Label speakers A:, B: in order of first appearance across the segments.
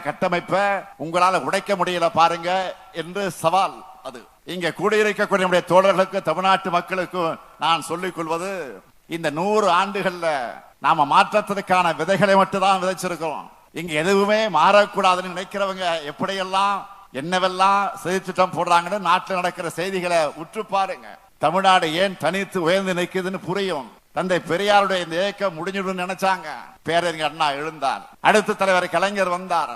A: கட்டமைப்பை உங்களால உடைக்க முடியல பாருங்க என்று சவால் அது. இங்க கூடியிருக்கக்கூடிய நம்முடைய தோழர்களுக்கு தமிழ்நாட்டு மக்களுக்கும் நான் சொல்லிக் கொள்வது இந்த நூறு ஆண்டுகள்ல நாம மாற்றத்திற்கான விதைகளை மட்டும் தான் விதைச்சிருக்கிறோம். இங்க எதுவுமே மாறக்கூடாதுன்னு நினைக்கிறவங்க எப்படியெல்லாம் என்னவெல்லாம் செய்தி திட்டம் போடுறாங்கன்னு நாட்டில் நடக்கிற செய்திகளை உற்று பாருங்க. தமிழ்நாடு ஏன் தனித்து உயர்ந்து நிற்குதுன்னு புரியும். தந்தை பெரியாருடைய இந்த இயக்கம் முடிஞ்சிடும் நினைச்சாங்க. பேரறிஞர் அண்ணா எழுந்தார். அடுத்த தலைவர் கலைஞர் வந்தார்.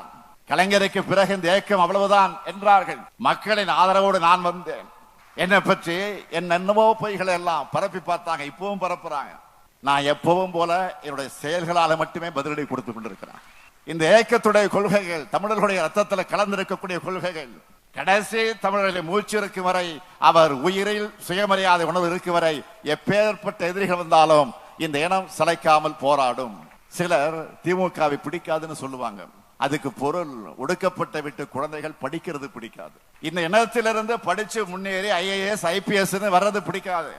A: கலைஞருக்கு பிறகு இந்த இயக்கம் அவ்வளவுதான் என்றார்கள். மக்களின் ஆதரவோடு நான் வந்தேன். என்னை பற்றி என் என்னவோ பொய்களை எல்லாம் பரப்பி பார்த்தாங்க. இப்பவும் பரப்புறாங்க. நான் எப்பவும் போல என்னுடைய செயல்களால் மட்டுமே பதிலடி கொடுத்து கொண்டிருக்கிறேன். இந்த இயக்கத்துடைய கொள்கைகள் தமிழர்களுடைய ரத்தத்தில் கலந்திருக்கக்கூடிய கொள்கைகள் கடைசி தமிழர்களை மூச்சிருக்கும் வரை அவர் உயிரில் சுயமரியாதை உணர்வு இருக்கும் வரை எப்பேற்பட்ட எதிரிகள் வந்தாலும் இந்த இனம் சளைக்காமல் போராடும். சிலர் திமுகவை பிடிக்காதுன்னு சொல்லுவாங்க. அதுக்கு பொருள் ஒடுக்கப்பட்ட விட்டு குழந்தைகள் படிக்கிறது பிடிக்காது. இந்த இனத்திலிருந்து படிச்சு முன்னேறி ஐஏஎஸ் ஐபிஎஸ் வர்றது பிடிக்காது.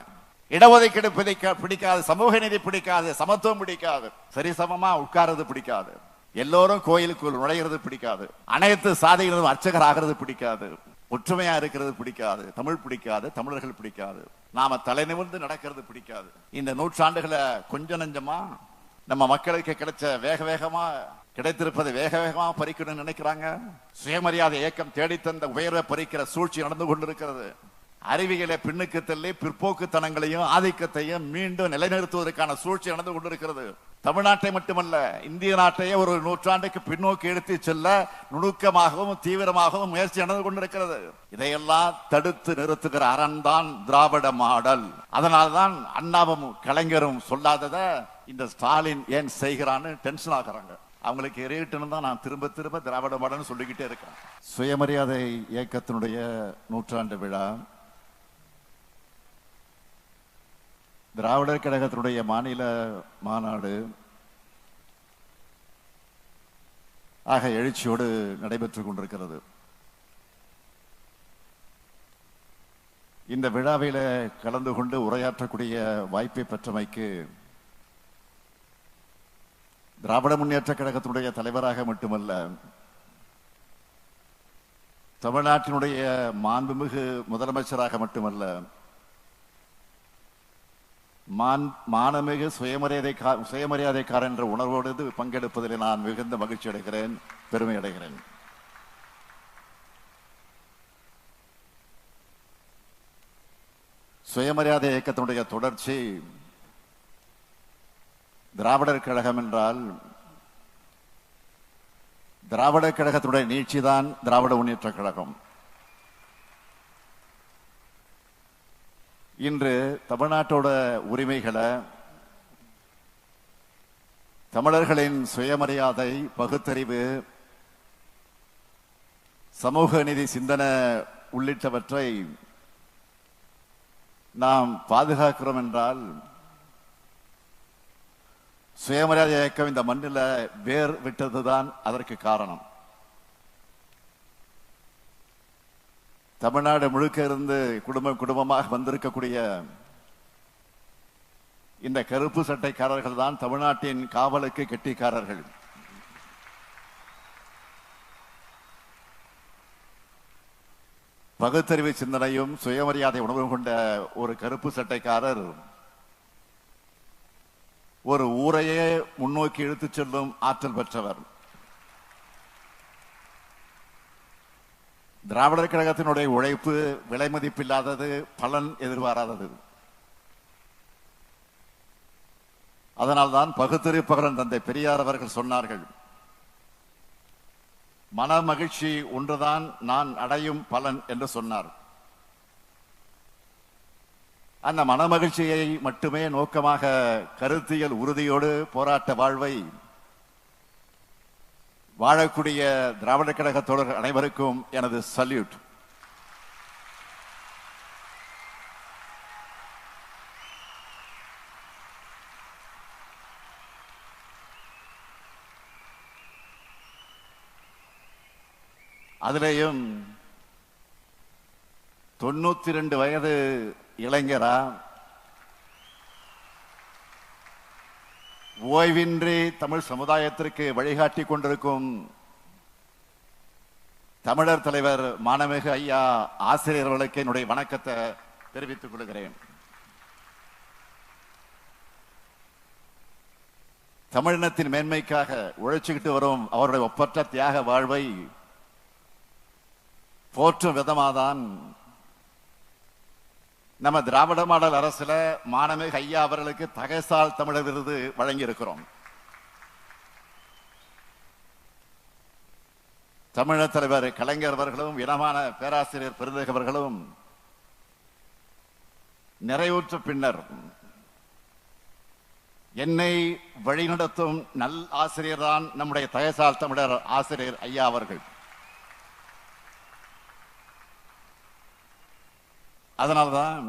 A: இடஒதுக்கீடு பிடிக்க பிடிக்காது சமூக நீதி பிடிக்காது சமத்துவம் பிடிக்காது. சரிசமமா உட்கார்றது பிடிக்காது. எல்லோரும் கோயிலுக்குள் நுழைகிறது பிடிக்காது. அனைத்து சாதிகளும் அர்ச்சகர் ஆகிறது பிடிக்காது. ஒற்றுமையா இருக்கிறது பிடிக்காது. தமிழ் பிடிக்காது தமிழர்கள் பிடிக்காது. நாம தலை நிமிர்ந்து நடக்கிறது பிடிக்காது. இந்த நூற்றாண்டுகளை கொஞ்சம் நஞ்சமா நம்ம மக்களுக்கு கிடைச்ச வேக வேகமா கிடைத்திருப்பதை வேக வேகமா பறிக்கணும்னு நினைக்கிறாங்க? சுயமரியாதை இயக்கம் தேடித்தந்த உயர்வை பறிக்கிற சூழ்ச்சி நடந்து கொண்டிருக்கிறது. அறிவியலை பின்னுக்கு தள்ளி பிற்போக்குத்தனங்களையும் ஆதிக்கத்தையும் மீண்டும் நிலைநிறுத்துவதற்கான சூழ்ச்சி நடந்து கொண்டிருக்கிறது. தமிழ்நாட்டை மட்டுமல்ல இந்திய நாட்டையே ஒரு நூற்றாண்டுக்கு பின்னோக்கி எடுத்து செல்ல நுணுக்கமாகவும் தீவிரமாகவும் முயற்சி நடந்து கொண்டிருக்கிறது. இதையெல்லாம் தடுத்து நிறுத்துகிற அரண் தான் திராவிட மாடல். அதனால்தான் அண்ணாவும் கலைஞரும் சொல்லாதத இந்த ஸ்டாலின் ஏன் செய்கிறான்னு டென்ஷன் ஆகுறாங்க. அவங்களுக்கு எரியட்டுன்னு தான் நான் திரும்ப திரும்ப திராவிட மாடல்னு சொல்லிக்கிட்டே இருக்கேன். சுயமரியாதை இயக்கத்தினுடைய நூற்றாண்டு விழா திராவிடர் கழகத்தினுடைய மாநில மாநாடு ஆக எழுச்சியோடு நடைபெற்றுக் கொண்டிருக்கிறது. இந்த விழாவில கலந்து கொண்டு உரையாற்றக்கூடிய வாய்ப்பை பெற்றமைக்கு திராவிட முன்னேற்ற கழகத்தினுடைய தலைவராக மட்டுமல்ல தமிழ்நாட்டினுடைய மாண்புமிகு முதலமைச்சராக மட்டுமல்ல மான் மானமிகு சுயமரியாதை சுயமரியாதைக்காரன் என்ற உணர்வோடு பங்கெடுப்பதில் நான் மிகுந்த மகிழ்ச்சி அடைகிறேன் பெருமை அடைகிறேன். சுயமரியாதை இயக்கத்தினுடைய தொடர்ச்சி திராவிடர் கழகம் என்றால் திராவிடர் கழகத்தினுடைய நீட்சிதான் திராவிட முன்னேற்ற கழகம். இன்று தமிழ்நாட்டோட உரிமைகளை தமிழர்களின் சுயமரியாதை பகுத்தறிவு சமூக நிதி சிந்தனை உள்ளிட்டவற்றை நாம் பாதுகாக்கிறோம் என்றால் சுயமரியாதை இயக்கம் இந்த மண்ணில் வேர் விட்டதுதான் அதற்கு காரணம். தமிழ்நாடு முழுக்க இருந்து குடும்ப குடும்பமாக வந்திருக்கக்கூடிய இந்த கருப்பு சட்டைக்காரர்கள் தான் தமிழ்நாட்டின் காவலுக்கு கெட்டிக்காரர்கள். பகுத்தறிவு சிந்தனையும் சுயமரியாதை உணர்வும் கொண்ட ஒரு கருப்பு சட்டைக்காரர் ஒரு ஊரையே முன்னோக்கி இழுத்துச் செல்லும் ஆற்றல் பெற்றவர். திராவிடர் கழகத்தினுடைய உழைப்பு விலை மதிப்பில்லாதது பலன் எதிர்பாராதது. அதனால்தான் பகுத்தறிப்பகரன் தந்தை பெரியார் அவர்கள் சொன்னார்கள் மன மகிழ்ச்சி ஒன்றுதான் நான் அடையும் பலன் என்று சொன்னார். அந்த மனமகிழ்ச்சியை மட்டுமே நோக்கமாக கருத்தியல் உறுதியோடு போராட்ட வாழ்வை வாழக்கூடிய திராவிட கழக தோழர் அனைவருக்கும் எனது சல்யூட். அதுலேயும் தொண்ணூத்தி ரெண்டு வயது இளைஞரா ஓய்வின்றி தமிழ் சமுதாயத்திற்கு வழிகாட்டி கொண்டிருக்கும் தமிழர் தலைவர் மாணமிகு ஐயா ஆசிரியர்களுக்கு என்னுடைய வணக்கத்தை தெரிவித்துக் கொள்கிறேன். தமிழினத்தின் மேன்மைக்காக உழைச்சுக்கிட்டு வரும் அவருடைய ஒப்பற்ற தியாக வாழ்வை போற்றும் விதமாதான் நம்ம திராவிட மாடல் அரசுல மாணமிகு ஐயா அவர்களுக்கு தகசால் தமிழர் விருது வழங்கி இருக்கிறோம் தமிழர் தலைவர் கலைஞர் அவர்களும் இனமான பேராசிரியர் பெருந்தக அவர்களும் நிறைவுற்ற பின்னர் என்னை வழிநடத்தும் நல் ஆசிரியர் தான் நம்முடைய தகசால் தமிழர் ஆசிரியர் ஐயா அவர்கள். அதனால்தான்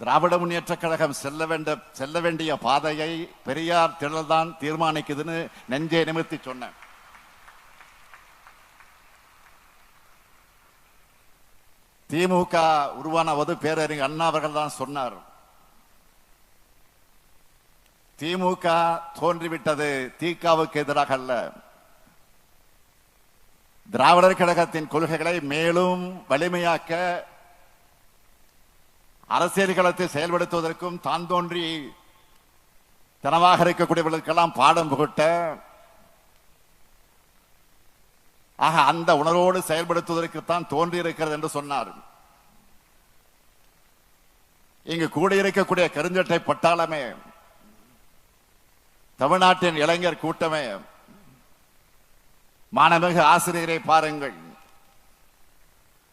A: திராவிட முன்னேற்ற கழகம் செல்ல வேண்ட செல்ல வேண்டிய பாதையை பெரியார் திடல் தான் தீர்மானிக்குதுன்னு நெஞ்சை நிமித்தி சொன்னேன். திமுக உருவானவது பேரறிஞர் அண்ணா அவர்கள் தான் சொன்னார். திமுக தோன்றிவிட்டது திகாவுக்கு எதிராக அல்ல. திராவிடர் கழகத்தின் கொள்கைகளை மேலும் வலிமையாக்க அரசியல் களத்தை செயல்படுத்துவதற்கும் தான் தோன்றி தனமாக இருக்கக்கூடியவர்களுக்கெல்லாம் பாடம் புகட்ட ஆக அந்த உணர்வோடு செயல்படுத்துவதற்குத்தான் தோன்றி இருக்கிறது என்று சொன்னார். இங்கு கூடியிருக்கக்கூடிய கருஞ்சட்டை பட்டாளமே தமிழ்நாட்டின் இளைஞர் கூட்டமே மாணமிகு ஆசிரியரை பாருங்கள்.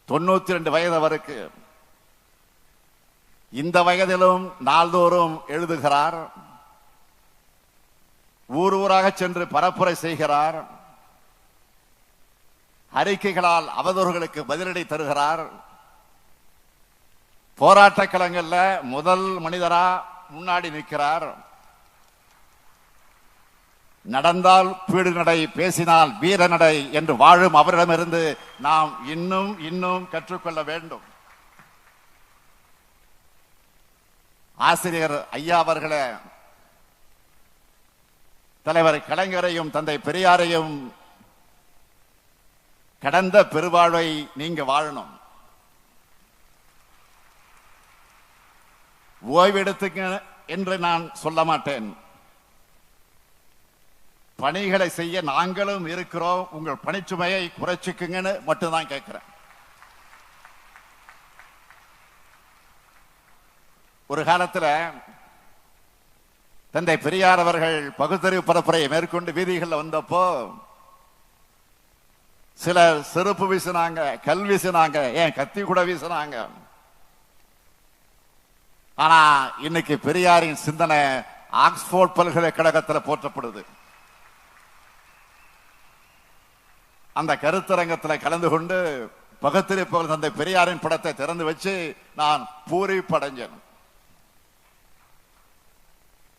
A: தொண்ணூத்தி ரெண்டு வயது அவருக்கு. இந்த வயதிலும் நாள்தோறும் எழுதுகிறார். ஊர் ஊராக சென்று பரப்புரை செய்கிறார். அறிக்கைகளால் அவதூறுகளுக்கு பதிலடி தருகிறார். போராட்ட களங்கள்ல முதல் மனிதரா முன்னாடி நிற்கிறார். நடந்தால் பீடு நடை பேசினால் வீர நடை என்று வாழும் அவரிடமிருந்து நாம் இன்னும் இன்னும் கற்றுக்கொள்ள வேண்டும். ஆசிரியர் ஐயா அவர்களே தலைவர் கலைஞரையும் தந்தை பெரியாரையும் கடந்த பெருவாழ்வை நீங்க வாழணும். ஓய்வெடுத்துங்க என்று நான் சொல்ல மாட்டேன். பணிகளை செய்ய நாங்களும் இருக்கிறோம். உங்கள் பணிச்சுமையை குறைச்சிக்குங்கன்னு மட்டும்தான் கேட்கிறேன். ஒரு காலத்துல தந்தை பெரியார் அவர்கள் பகுத்தறிவு பரப்புரையை மேற்கொண்டு வீதிகளில் வந்தப்போ சிலர் செருப்பு வீசினாங்க கல் வீசினாங்க ஏன் கத்தி கூட வீசினாங்க. ஆனா இன்னைக்கு பெரியாரின் சிந்தனை ஆக்ஸ்போர்ட் பல்கலைக்கழகத்தில் போற்றப்படுது. அந்த கருத்தரங்கத்தில் கலந்து கொண்டு பகத்திருப்பவர் தந்தை பெரியாரின் படத்தை திறந்து வச்சு நான் பூரிப்படைஞ்சேன்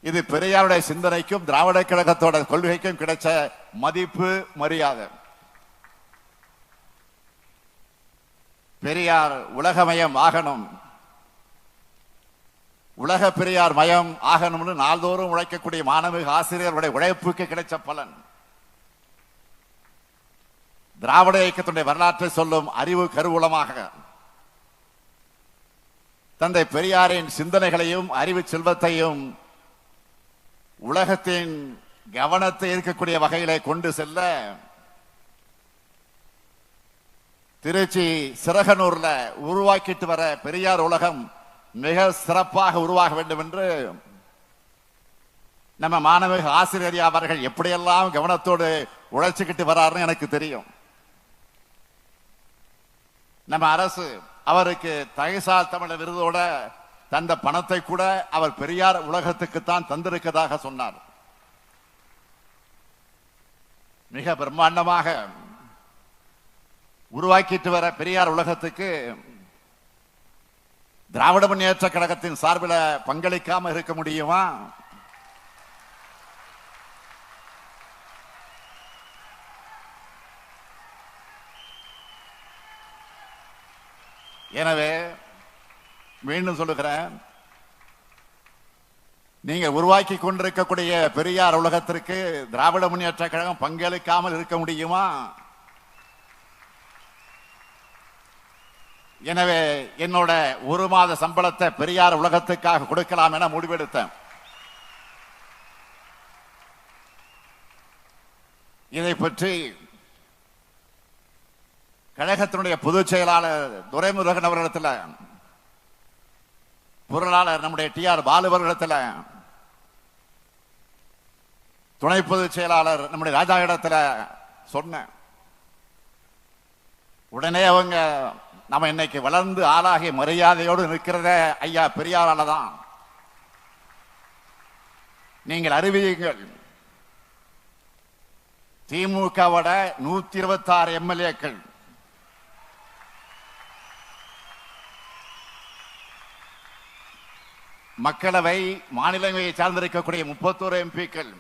A: இது பெரியாருடைய சிந்தனைக்கும் திராவிட கழகத்தோட கொள்கைக்கும் கிடைச்ச மதிப்பு மரியாதை. பெரியார் உலகமயம் ஆகணும். உலக பெரியார் மயம் ஆகணும்னு நாள்தோறும் உழைக்கக்கூடிய மாணவிக ஆசிரியர்களுடைய உழைப்புக்கு கிடைச்ச பலன். திராவிட இயக்கத்துடைய வரலாற்றை சொல்லும் அறிவு கருவூலமாக. தந்தை பெரியாரின் சிந்தனைகளையும் அறிவு செல்வத்தையும் உலகத்தின் கவனத்தை இருக்கக்கூடிய வகையிலே கொண்டு செல்ல திருச்சி சிறகனூர்ல உருவாக்கிட்டு வர பெரியார் உலகம் மிக சிறப்பாக உருவாக வேண்டும் என்று நம்ம மாணவிக ஆசிரியர் அவர்கள் எப்படியெல்லாம் கவனத்தோடு உழைச்சிக்கிட்டு வர்றாருன்னு எனக்கு தெரியும். நம்ம அரசு அவருக்கு தகைசால் தமிழர் விருதோட தந்த பணத்தை கூட அவர் பெரியார் உலகத்துக்கு தான் தந்திருக்கதாக சொன்னார். மிக பிரம்மாண்டமாக உருவாக்கிட்டு வர பெரியார் உலகத்துக்கு திராவிட முன்னேற்ற கழகத்தின் சார்பில் பங்களிக்காம இருக்க முடியுமா? எனவே மீண்டும் சொல்லுகிறேன் நீங்க உருவாக்கி கொண்டிருக்கக்கூடிய பெரியார் உலகத்திற்கு திராவிட முன்னேற்ற கழகம் பங்களிக்காமல் இருக்க முடியுமா? எனவே என்னோட ஒரு மாத சம்பளத்தை பெரியார் உலகத்துக்காக கொடுக்கலாம் என முடிவெடுத்தேன். இதை பற்றி கழகத்தினுடைய பொதுச் செயலாளர் துரைமுருகன் அவர்களிடத்தில் பொருளாளர் நம்முடைய டி ஆர் பாலு அவர்களிடத்தில் துணை பொதுச் செயலாளர் நம்முடைய ராஜா இடத்துல சொன்னேன். உடனே அவங்க நம்ம இன்னைக்கு வளர்ந்து ஆளாகி மரியாதையோடு நிற்கிறத ஐயா பெரியாரால தான். நீங்கள் அறிவியுங்கள். திமுகவோட நூத்தி இருபத்தி ஆறு எம்எல்ஏக்கள் மக்களவை மாநிலங்களை சார்ந்திருக்கக்கூடிய முப்பத்தோரு எம்பிக்கள்.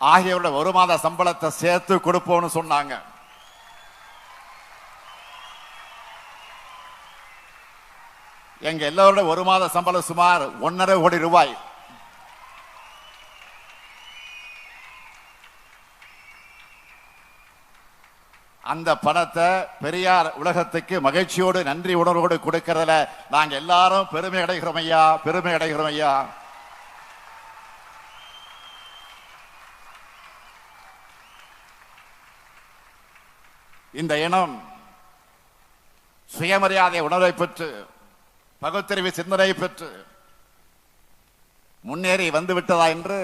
A: ஆகியோருடைய ஒரு மாத சம்பளத்தை சேர்த்து கொடுப்போம்னு சொன்னாங்க. எங்க எல்லாரோட ஒரு மாத சம்பளம் சுமார் ஒன்னரை கோடி ரூபாய். அந்த பணத்தை பெரியார் உலகத்துக்கு மகிழ்ச்சியோடு நன்றி உணர்வோடு கொடுக்கறதுல நாங்க எல்லாரும் பெருமை அடைகிறோம் ஐயா பெருமை அடைகிறோம் ஐயா. இந்த இனம் சுயமரியாதை உணர்வை பெற்று பகுத்தறிவு சிந்தனை பெற்று முன்னேறி வந்து விட்டதா என்று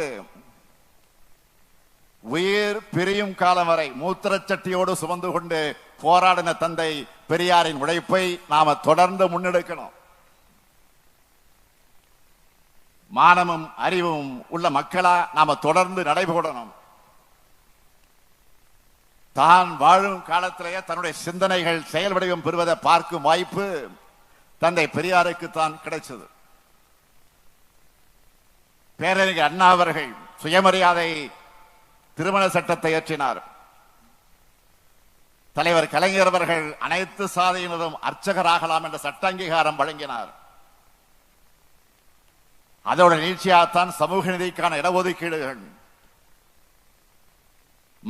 A: உயிர் பிரியும் காலம் வரை மூத்திரச்சட்டியோடு சுமந்து கொண்டு போராடின தந்தை பெரியாரின் உழைப்பை நாம தொடர்ந்து முன்னெடுக்கணும். மானமும் அறிவும் உள்ள மக்களா நாம தொடர்ந்து நடைபோடணும் தான் வாழும் காலத்திலேயே தன்னுடைய சிந்தனைகள் செயல் வடிவம் பெறுவதை பார்க்கும் வாய்ப்பு தந்தை பெரியாருக்கு தான் கிடைச்சது. பேரறிஞர் அண்ணா அவர்கள் சுயமரியாதை திருமண சட்டத்தை இயற்றினார். தலைவர் கலைஞர் அவர்கள் அனைத்து சாதியினரும் அர்ச்சகராகலாம் என்ற சட்ட அங்கீகாரம் வழங்கினார். அதோட நீட்சியாகத்தான் சமூக நிதிக்கான இடஒதுக்கீடுகள்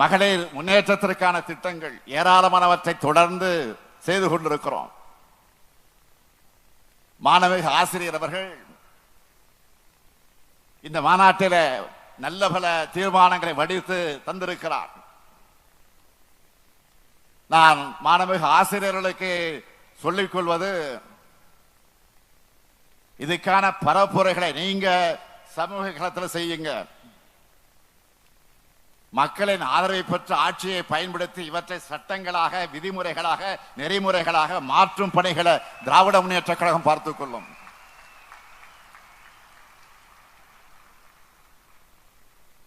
A: மகளிர் முன்னேற்றத்திற்கான திட்டங்கள் ஏராளமானவற்றை தொடர்ந்து செய்து கொண்டிருக்கிறோம். மாணவிக ஆசிரியர் அவர்கள் இந்த மாநாட்டில நல்ல பல தீர்மானங்களை வடித்து தந்திருக்கிறார். நான் மாணவிக ஆசிரியர்களுக்கு சொல்லிக் கொள்வது இதுக்கான பரப்புரைகளை நீங்க சமூக களத்தில் செய்யுங்க. மக்களின் ஆதரவை பெற்ற ஆட்சியை பயன்படுத்தி இவற்றை சட்டங்களாக விதிமுறைகளாக நெறிமுறைகளாக மாற்றும் பணிகளை திராவிட முன்னேற்ற கழகம் பார்த்துக் கொள்ளும்.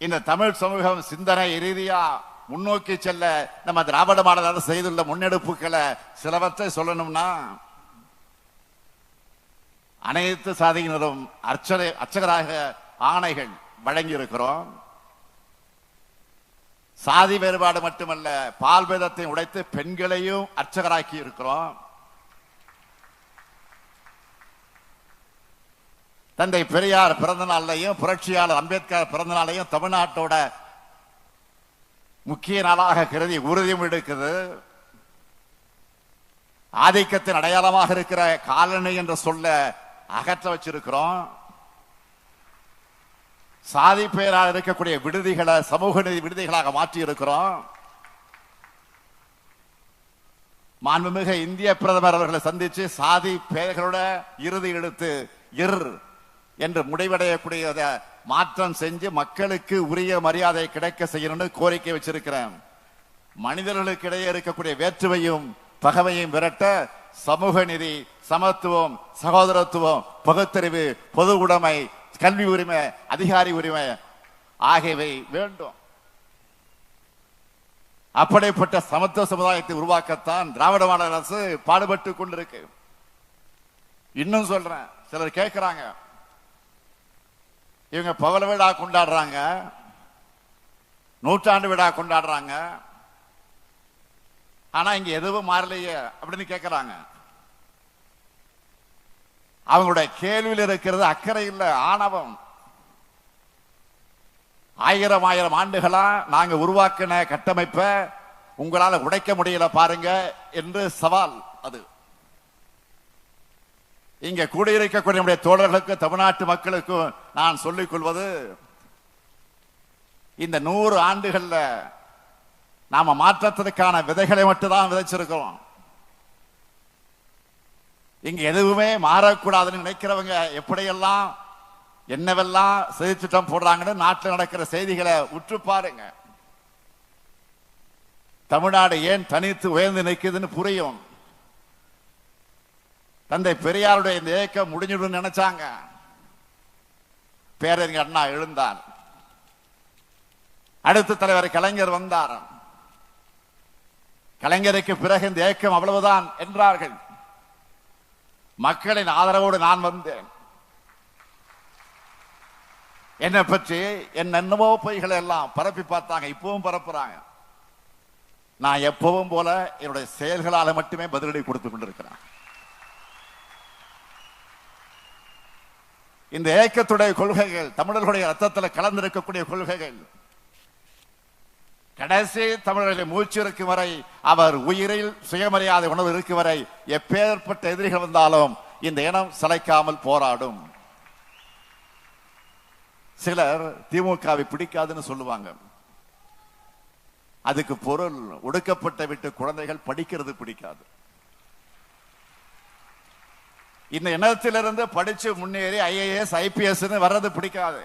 A: இந்த தமிழ் சமூகம் சிந்தனை ரீதியா முன்னோக்கி செல்ல நம்ம திராவிட மாடல் அரசு செய்துள்ள முன்னெடுப்புகளை சிலவற்றை சொல்லணும்னா அனைத்து சாதியினரும் அர்ச்சனை அர்ச்சகராக ஆணைகள் வழங்கி இருக்கிறோம் சாதி வேறுபாடு மட்டுமல்ல பால்பேதத்தை உடைத்து பெண்களையும் அர்ச்சகராக்கி இருக்கிறோம் தந்தை பெரியார் பிறந்த நாளையும் புரட்சியாளர் அம்பேத்கர் பிறந்த நாளையும் தமிழ்நாட்டோட முக்கிய நாளாக கருதி உறுதியும் எடுக்குது. ஆதிக்கத்தின் அடையாளமாக இருக்கிற காலனி என்ற சொல்ல அகற்ற வச்சிருக்கிறோம். சாதி பெயரால் இருக்கக்கூடிய விடுதிகளை சமூக நீதி விடுதிகளாக மாற்றி இருக்கிறோம் மாண்புமிகு இந்திய பிரதமர் அவர்களை சந்திச்சு சாதி பெயர்களோட இறுதி எடுத்து இர் என்று முடிவடையக்கூடிய மாற்றம் செஞ்சு மக்களுக்கு உரிய மரியாதை கிடைக்க செய்யணும்னு கோரிக்கை வச்சிருக்கிறேன். மனிதர்களுக்கு இடையே இருக்கக்கூடிய வேற்றுமையும் பகவையும் விரட்ட சமூக நிதி சமத்துவம் சகோதரத்துவம் பகுத்தறிவு பொது உடைமை கல்வி உரிமை அதிகாரி உரிமை ஆகியவை வேண்டும். அப்படிப்பட்ட சமத்துவ சமுதாயத்தை உருவாக்கத்தான் திராவிட மாநில அரசு பாடுபட்டு கொண்டிருக்கு. இன்னும் சொல்றேன். சிலர் கேட்கிறாங்க இவங்க பவள விழா கொண்டாடுறாங்க. நூற்றாண்டு விழா கொண்டாடுறாங்க. ஆனா இங்க எதுவும் மாறலையே அப்படின்னு கேட்கிறாங்க அவங்களுடைய கேள்வியில் இருக்கிறது அக்கறை இல்லை ஆணவம். ஆயிரம் ஆயிரம் ஆண்டுகளா நாங்க உருவாக்கின கட்டமைப்பை உங்களால உடைக்க முடியல பாருங்க என்று சவால் அது. இங்க கூடியிருக்கக்கூடிய நம்முடைய தோழர்களுக்கு தமிழ்நாட்டு மக்களுக்கும் நான் சொல்லிக் கொள்வது இந்த நூறு ஆண்டுகளில் நாம மாற்றத்திற்கான விதைகளை மட்டும்தான் விதைச்சிருக்கிறோம். இங்க எதுவுமே மாறக்கூடாதுன்னு நினைக்கிறவங்க எப்படியெல்லாம் என்னவெல்லாம் செய்தி திட்டம் போடுறாங்கன்னு நாட்டில் நடக்கிற செய்திகளை உற்று பாருங்க. தமிழ்நாடு ஏன் தனித்து உயர்ந்து நிற்குதுன்னு புரியும். தந்தை பெரியாருடைய இந்த இயக்கம் முடிஞ்சிடும் நினைச்சாங்க. பேரறிஞர் அண்ணா எழுந்தார். அடுத்த தலைவர் கலைஞர் வந்தார். கலைஞருக்கு பிறகு இந்த ஏக்கம் அவ்வளவுதான் என்றார்கள். மக்களின் ஆதரவோடு நான் வந்தேன். என்னை பற்றி என் பொய்களை எல்லாம் பரப்பி பார்த்தாங்க இப்பவும் பரப்புறாங்க. நான் எப்பவும் போல என்னுடைய செயல்களால மட்டுமே பதிலடி கொடுத்து கொண்டிருக்கிறேன். இந்த ஏக்கத்துடைய கொள்கைகள் தமிழர்களுடைய ரத்தத்தில் கலந்திருக்கக்கூடிய கொள்கைகள். கடைசி தமிழர்களை மூச்சு இருக்கும் வரை அவர் உயிரில் சுயமரியாதை உணர்வு இருக்கும் வரை எப்பேற்பட்ட எதிரிகள் வந்தாலும் இந்த இனம் சளைக்காமல் போராடும். சிலர் திமுகவை பிடிக்காதுன்னு சொல்லுவாங்க. அதுக்கு பொருள் ஒடுக்கப்பட்ட விட்டு குழந்தைகள் படிக்கிறது பிடிக்காது. இந்த இனத்திலிருந்து படிச்சு முன்னேறி ஐஏஎஸ் ஐபிஎஸ் வர்றது பிடிக்காது.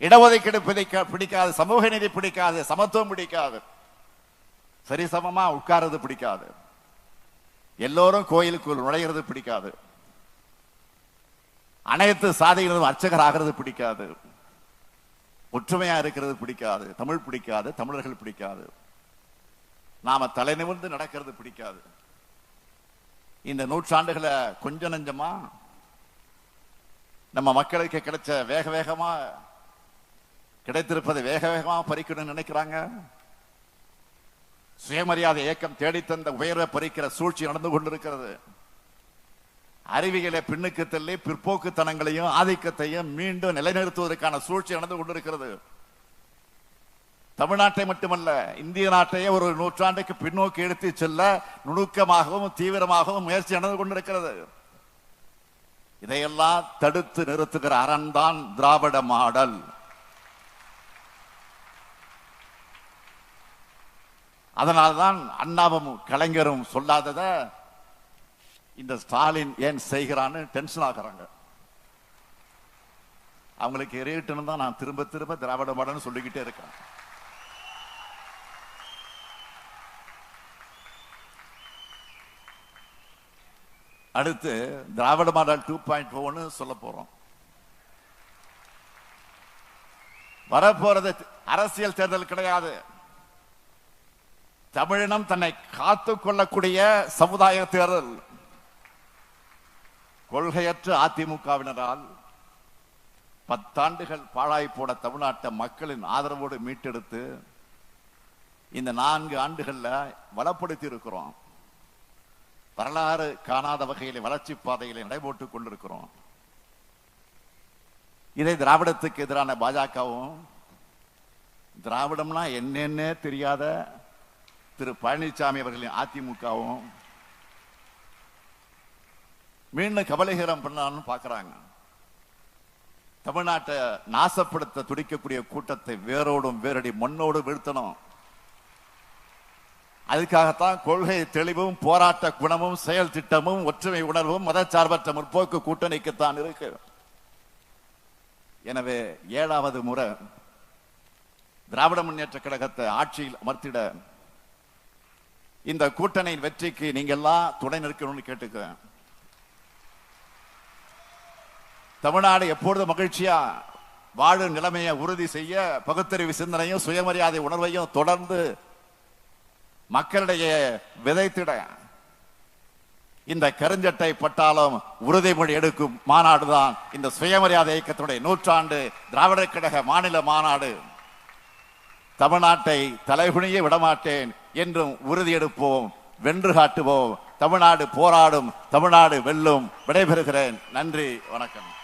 A: இடஒதுக்கீடு பிடிக்க பிடிக்காது. சமூக நீதி பிடிக்காது. சமத்துவம் பிடிக்காது. சரி சமமா உட்கார்றது பிடிக்காது. எல்லோரும் கோயிலுக்குள் நுழைகிறது பிடிக்காது. அனைத்து சாதிகளும் அர்ச்சகர் ஆகிறது பிடிக்காது. ஒற்றுமையா இருக்கிறது பிடிக்காது. தமிழ் பிடிக்காது. தமிழர்கள் பிடிக்காது. நாம தலை நிமிர்ந்து நடக்கிறது பிடிக்காது. இந்த நூற்றாண்டுகளை கொஞ்ச நஞ்சமா நம்ம மக்களுக்கு கிடைச்ச வேக வேகமா கிடைத்திருப்பதை வேக வேகமா பறிக்கணும்னு நினைக்கிறாங்க. சுயமரியாதை இயக்கம் தேடித்தந்த உயர்வை பறிக்கிற சூழ்ச்சி நடந்து கொண்டிருக்கிறது. அறிவியலை பின்னுக்கு தள்ளி பிற்போக்குத்தனங்களையும் ஆதிக்கத்தையும் மீண்டும் நிலைநிறுத்துவதற்கான சூழ்ச்சி நடந்து கொண்டிருக்கிறது. தமிழ்நாட்டை மட்டுமல்ல இந்திய நாட்டையே ஒரு நூற்றாண்டுக்கு பின்னோக்கி எடுத்து செல்ல நுணுக்கமாகவும் தீவிரமாகவும் முயற்சி நடந்து கொண்டிருக்கிறது. இதையெல்லாம் தடுத்து நிறுத்துகிற அரண் தான் திராவிட மாடல். அதனால்தான் அண்ணாவும் கலைஞரும் சொல்லாதத இந்த ஸ்டாலின் ஏன் செய்கிறான்னு டென்ஷன் ஆகுறாங்க. அவங்களுக்கு எரியட்டுன்னு தான் நான் திரும்ப திரும்ப திராவிட மாடல்னு சொல்லிக்கிட்டே இருக்கேன். அடுத்து திராவிட மாடல் டூ பாயிண்ட் ஒன்னு சொல்ல போறோம். வரப்போறது அரசியல் தேர்தல் கிடையாது. தமிழினம் தன்னை காத்துக் கொள்ளக்கூடிய சமுதாய தேர்தல். கொள்கையற்ற அதிமுகவினரால் பத்தாண்டுகள் பாழாய் போன தமிழ்நாட்டை மக்களின் ஆதரவோடு மீட்டெடுத்து இந்த நான்கு ஆண்டுகள்ல வளப்படுத்தி இருக்கிறோம். வரலாறு காணாத வகையில் வளர்ச்சி பாதைகளை நடைபோட்டுக் கொண்டிருக்கிறோம். இதை திராவிடத்துக்கு எதிரான பாஜகவும் திராவிடம்னா என்னென்ன தெரியாத திரு பழனிசாமி அவர்களின் அதிமுகவும் மீண்டும் கபலீகரம் பண்ணான்னு பாக்குறாங்க தமிழ்நாட்டை நாசப்படுத்த துடிக்கக்கூடிய கூட்டத்தை வேரோடும் வேரடி மண்ணோடு வீழ்த்தணும். அதுக்காகத்தான் கொள்கை தெளிவும் போராட்ட குணமும் செயல் திட்டமும் ஒற்றுமை உணர்வும் மதச்சார்பற்ற முற்போக்கு கூட்டணிக்குத்தான் இருக்கு. எனவே ஏழாவது முறை திராவிட முன்னேற்ற கழகத்தை ஆட்சியில் அமர்த்திட இந்த கூட்டணியின் வெற்றிக்கு நீங்க எல்லாம் துணை நிற்கணும்னு கேட்டுக்கிறேன். தமிழ்நாடு எப்பொழுது மகிழ்ச்சியா வாழும் நிலைமையை உறுதி செய்ய பகுத்தறிவு சிந்தனையும் சுயமரியாதை உணர்வையும் தொடர்ந்து மக்களிடையே விதைத்திட. இந்த கருஞ்சட்டை பட்டாலும் உறுதிமொழி எடுக்கும் மாநாடுதான் இந்த சுயமரியாதை இயக்கத்துடைய நூற்றாண்டு திராவிட கழக மாநில மாநாடு. தமிழ்நாட்டை தலைகுனிய விடமாட்டேன் என்றும் உறுதியெடுப்போம் வென்று காட்டுவோம். தமிழ்நாடு போராடும் தமிழ்நாடு வெல்லும். விடைபெறுகிறேன். நன்றி வணக்கம்.